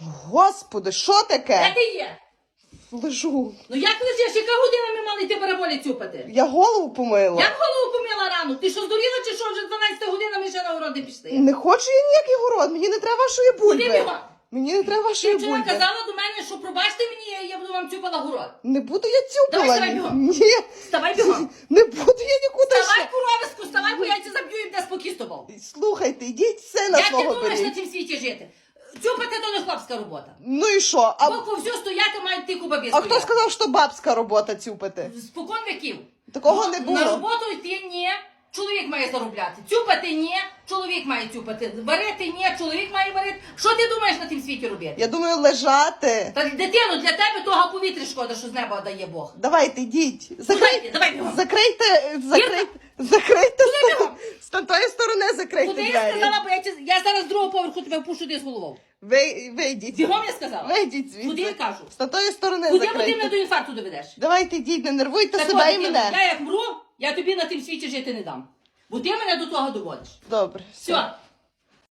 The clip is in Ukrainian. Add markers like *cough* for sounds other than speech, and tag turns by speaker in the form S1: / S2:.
S1: Господи, що таке?
S2: Де ти є?
S1: Лежу.
S2: Ну як лежиш? Яка година ми мали йти бараболі цюпати?
S1: Я голову помила.
S2: Як голову помила рано? Ти що здуріла чи що вже 12 година ми ще на городи пішли?
S1: Не хочу я ніякий город, мені не треба вашої
S2: Куди
S1: бульби.
S2: бігом?
S1: Мені не треба
S2: Ти
S1: вашої
S2: вчора
S1: бульби.
S2: казала до мене, що пробачте мені, я- я буду вам цюпала город.
S1: Не буду я цюпала.
S2: Давай, давай.
S1: Ні,
S2: Вставай бігом. *laughs*
S1: не буду я нікуди
S2: Вставай,
S1: ще.
S2: куровиську, вставай, бо я тебе заб'ю і буде спокій з тобою.
S1: Слухайте, йдіть сина
S2: Як ти
S1: свого
S2: думаєш на
S1: беріть.
S2: цім світі жити? Цюпати то не хлопська робота.
S1: Ну і що? А,
S2: Бо по всю стояти мають тільки бабі
S1: а хто сказав, що бабська робота цюпати?
S2: Спокон віків.
S1: Такого
S2: Ну,
S1: не було.
S2: На роботу йти ні, чоловік має заробляти. Цюпати ні, чоловік має цюпати. Варити ні, чоловік має варити. Що ти думаєш на тім світі робити?
S1: Я думаю, лежати.
S2: Та дитину, для тебе того повітря шкода, що з неба дає Бог.
S1: Давайте, йдіть.
S2: Куди
S1: Закрий...
S2: йти? Давай бігом.
S1: Закрийте, закрийте, закрийте
S2: Куди бігом?
S1: Закрийте
S2: Куди я
S1: двері.
S2: сказала, бо я, ті- я зараз з другого поверху тебе пушу ти з головою.
S1: Ви, вийдіть.
S2: Бігом я сказала.
S1: Вийдіть звідси.
S2: Куди я кажу?
S1: З тої сторони
S2: Куди бо ти
S1: закрийте.
S2: мене до інфаркту доведеш?
S1: Давайте йдіть, не нервуйте
S2: Так
S1: себе
S2: от,
S1: і
S2: дитино,
S1: мене.
S2: Я як мру, я тобі на тим світі жити не дам. Бо ти мене до того доводиш.
S1: Добре.
S2: Все,